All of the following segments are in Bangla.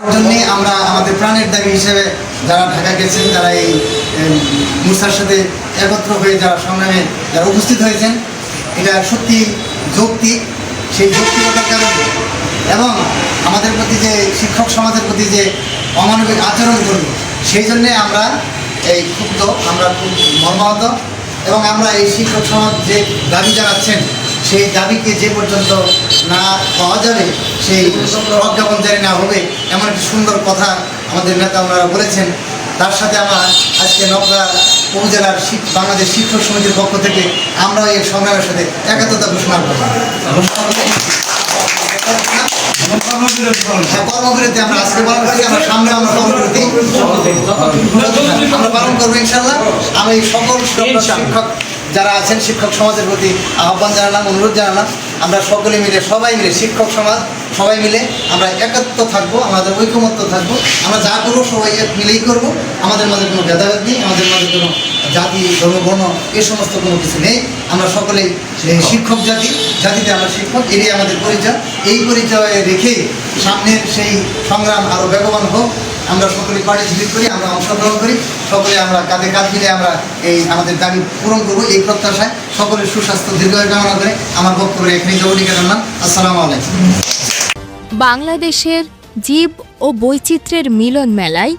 আমরা আমাদের প্রাণের দাবি হিসেবে যারা ঢাকা গেছেন, যারা এই মুসার সাথে একত্র হয়ে যারা সংগ্রামে যারা উপস্থিত হয়েছেন, এটা সত্যি যৌক্তিক। সেই যৌক্তিকতার কারণে এবং আমাদের প্রতি যে শিক্ষক সমাজের প্রতি যে অমানবিক আচরণ করল সেই জন্যে আমরা এই ক্ষুব্ধ, আমরা খুব মর্মাহত এবং আমরা এই শিক্ষক সমাজ যে দাবি জানাচ্ছেন, সেই দাবিকে যে পর্যন্ত না পাওয়া যাবে সেই প্রজ্ঞাপন জারি না হবে এমন একটি সুন্দর কথা আমাদের নেতা ওনারা বলেছেন। তার সাথে আমার আজকে নকলা উপজেলার বাংলাদেশ শিক্ষক সমিতির পক্ষ থেকে আমরা এই সংগ্রামের সাথে একাত্মতা ঘোষণা করলাম হ্যাঁ, কর্মবিরতি আমরা আজকে পালন করছি আমরা সামনে আমরা কর্মবিরতি আমরা পালন করব ইনশাল্লাহ আমি সকল শিক্ষক যারা আছেন শিক্ষক সমাজের প্রতি আহ্বান জানালাম অনুরোধ জানালাম। আমরা সকলে মিলে, সবাই মিলে, শিক্ষক সমাজ, সবাই মিলে আমরা একাত্ম থাকব, আমাদের ঐকমত্য থাকব, আমরা যা করব সবাই এক মিলেই করব, আমাদের মাঝে কোনো ভেদাভেদ নেই, আমাদের মাঝে কোনো জাতি, ধর্ম এ সমস্ত কোনো কিছু নেই। আমরা সকলেই শিক্ষক জাতি, জাতিতে আমরা শিক্ষক, এটাই আমাদের পরিচয়। এই পরিচয় রেখে সামনের সেই সংগ্রাম আরও বেগবান হোক। আমরা সকলে পার্টিসিপেট করি, আমরা অংশগ্রহণ করি। সকলে আমরা কাঁধে কাঁধ মিলে আমরা এই আমাদের দাবি পূরণ করব এই প্রত্যাশায়। সকলের সুস্বাস্থ্য, দীর্ঘায়ু কামনা করে আমার বক্তব্য এখানে জবরিকা জানলাম আসসালামু আলাইকুম। বাংলাদেশের জীব ও বৈচিত্র্যের মিলন মেলায়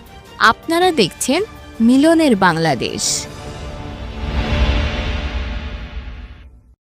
আপনারা দেখছেন মিলনের বাংলাদেশ।